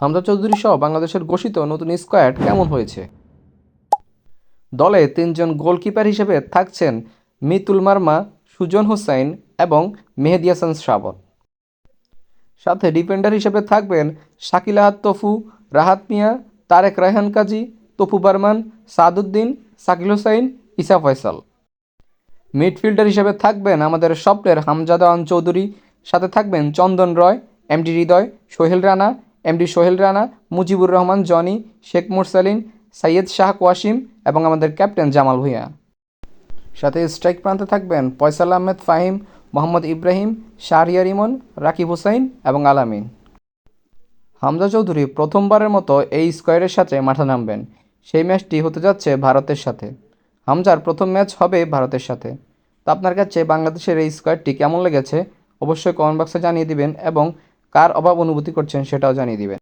হামজা চৌধুরী সহ বাংলাদেশের ঘোষিত নতুন স্কোয়াড কেমন হয়েছে? দলে তিনজন গোলকিপার হিসেবে থাকছেন মিতুল মার্মা, সুজন হোসাইন এবং মেহেদি হাসান শ্রাবণ। সাথে ডিফেন্ডার হিসেবে থাকবেন শাকিল আহাদ তফু, রাহাত মিয়া, তারেক রায়হান কাজী তফু বারমান, সাদুদ্দিন সাকিল হোসাইন ইসা ফয়সাল। মিডফিল্ডার হিসেবে থাকবেন আমাদের স্বপ্নের হামজাদান চৌধুরী, সাথে থাকবেন Chandan Roy, M D Hridoy, Sohel Rana M D Sohel Rana, Mujibur Rahman, Jony, Sheikh Morsalin Syed Shah Wasim এবং আমাদের ক্যাপ্টেন জামাল ভুঁইয়া। সাথে স্ট্রাইক প্রান্তে থাকবেন ফয়সাল আহমেদ ফাহিম, মোহাম্মদ ইব্রাহিম, শাহরিয়ার ইমন, রাকিব হুসাইন এবং আলামিন। হামজা চৌধুরী প্রথমবারের মতো এই স্কোয়ারের সাথে মাঠে নামবেন। সেই ম্যাচটি হতে যাচ্ছে ভারতের সাথে। হামজার প্রথম ম্যাচ হবে ভারতের সাথে। তো আপনার কাছে বাংলাদেশের এই স্কোয়াডটি কেমন লেগেছে? অবশ্যই কমেন্ট বক্সে জানিয়ে দিবেন এবং কার অভাব অনুভূতি করছেন সেটাও জানিয়ে দিবেন।